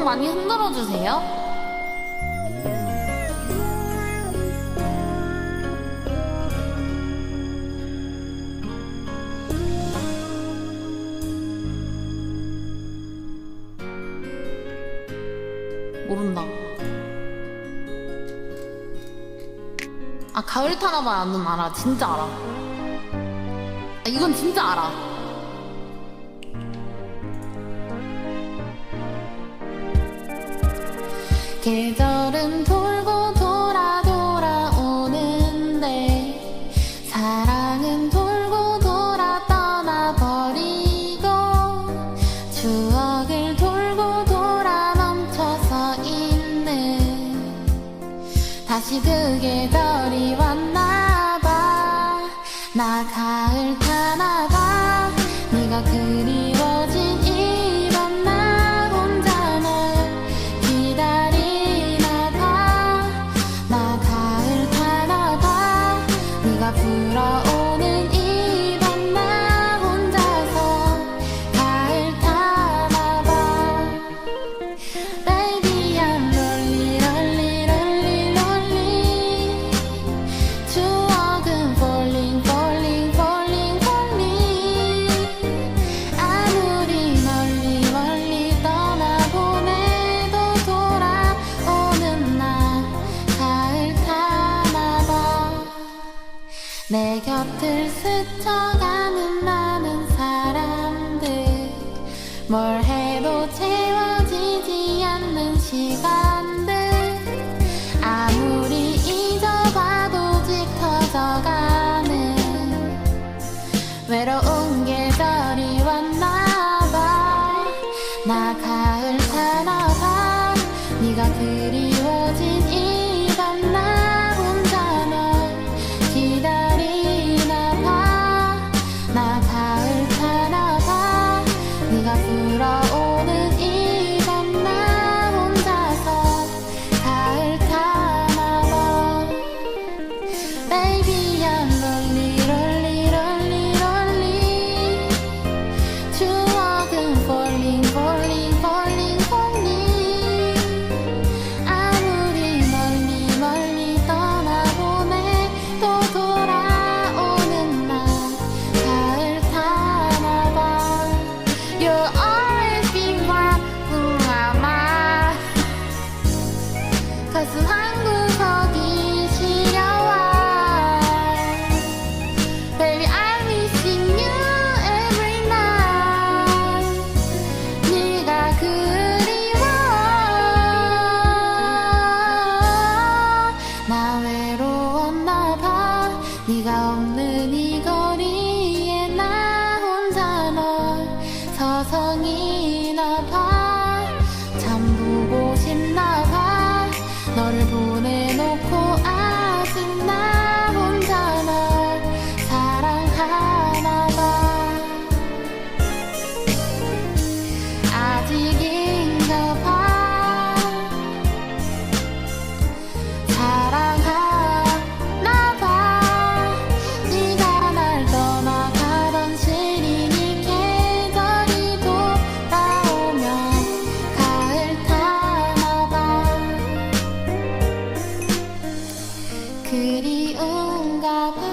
손목 많이 흔들어 주세요. 모른다. 아 가을 타나봐는 알아. 진짜 알아. 아, 이건 진짜 알아. 계절은 돌고 돌아 돌아오는데 사랑은 돌고 돌아 떠나버리고 추억을 돌고 돌아 멈춰서 있는 다시 그 계절이 왔나봐. 나 가을 타나봐. 네가 그리 네가 내 곁을 스쳐가는 많은 사람들. 뭘 해도 채워지지 않는 시간들. 아무리 잊어봐도 짙어져 가는 외로운 계절이 왔나 봐. 나 가을 타나봐. 네가 그리 네가 없는 이 거리에 나 혼자 널 서성이나 봐 참 보고 싶나 봐. 너를 그리운가 봐.